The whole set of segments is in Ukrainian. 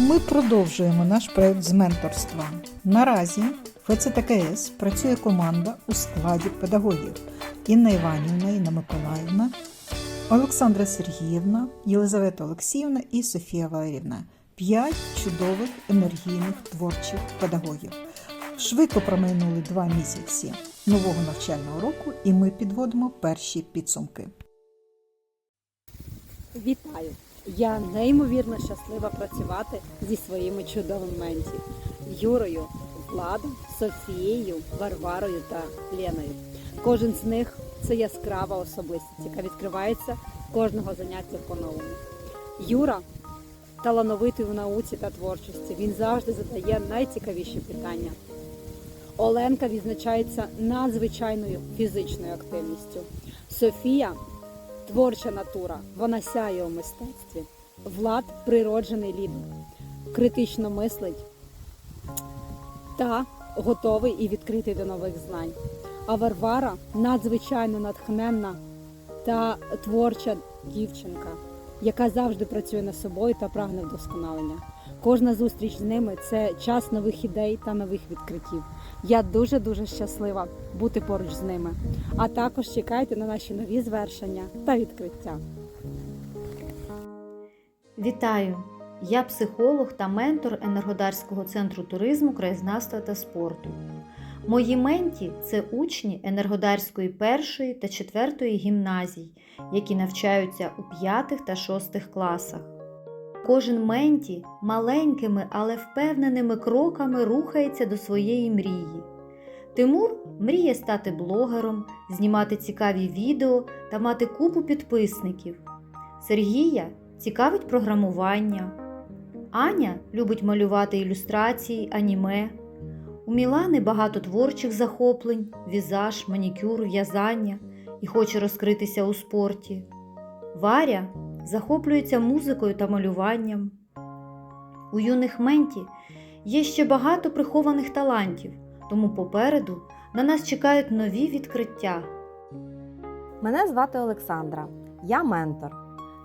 Ми продовжуємо наш проект з менторства. Наразі в ФЦТКС працює команда у складі педагогів Інна Іванівна, Інна Миколаївна, Олександра Сергіївна, Єлизавета Олексіївна і Софія Валерівна. П'ять чудових енергійних творчих педагогів. Швидко промайнули два місяці нового навчального року, і ми підводимо перші підсумки. Вітаю! Я неймовірно щаслива працювати зі своїми чудовими менті Юрою, Владом, Софією, Варварою та Леною. Кожен з них це яскрава особистість, яка відкривається кожного заняття по-новому. Юра талановитий у науці та творчості. Він завжди задає найцікавіші питання. Оленка відзначається надзвичайною фізичною активністю. Софія творча натура, вона сяє у мистецтві. Влад природжений лідер, критично мислить та готовий і відкритий до нових знань. А Варвара надзвичайно натхненна та творча дівчинка, яка завжди працює над собою та прагне вдосконалення. Кожна зустріч з ними це час нових ідей та нових відкриттів. Я дуже дуже щаслива бути поруч з ними. А також чекайте на наші нові звершення та відкриття. Вітаю! Я психолог та ментор Енергодарського центру туризму, краєзнавства та спорту. Мої менті це учні Енергодарської першої та четвертої гімназій, які навчаються у п'ятих та шостих класах. Кожен менті маленькими, але впевненими кроками рухається до своєї мрії. Тимур мріє стати блогером, знімати цікаві відео та мати купу підписників. Сергія цікавить програмування. Аня любить малювати ілюстрації, аніме. У Мілани багато творчих захоплень, візаж, манікюр, в'язання і хоче розкритися у спорті. Варя захоплюється музикою та малюванням. У юних менті є ще багато прихованих талантів, тому попереду на нас чекають нові відкриття. Мене звати Олександра, я ментор.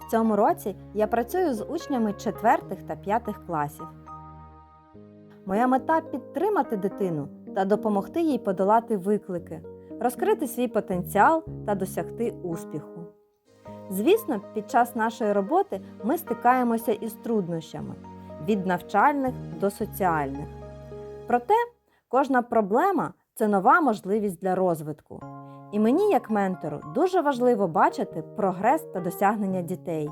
В цьому році я працюю з учнями 4 та 5 класів. Моя мета підтримати дитину та допомогти їй подолати виклики, розкрити свій потенціал та досягти успіху. Звісно, під час нашої роботи ми стикаємося із труднощами від навчальних до соціальних. Проте кожна проблема це нова можливість для розвитку. І мені, як ментору, дуже важливо бачити прогрес та досягнення дітей.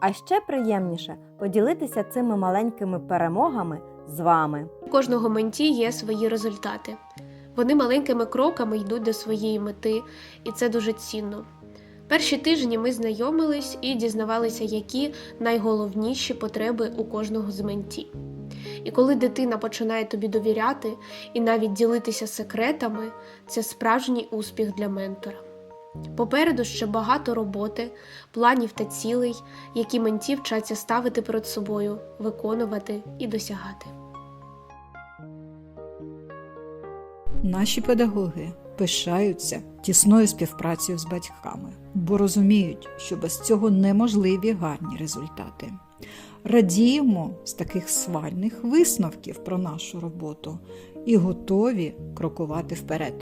А ще приємніше поділитися цими маленькими перемогами з вами. У кожного менті є свої результати. Вони маленькими кроками йдуть до своєї мети, і це дуже цінно. Перші тижні ми знайомились і дізнавалися, які найголовніші потреби у кожного з менті. І коли дитина починає тобі довіряти і навіть ділитися секретами, це справжній успіх для ментора. Попереду ще багато роботи, планів та цілей, які менті вчаться ставити перед собою, виконувати і досягати. Наші педагоги пишаються тісною співпрацею з батьками, бо розуміють, що без цього неможливі гарні результати. Радіємо з таких свальних висновків про нашу роботу і готові крокувати вперед.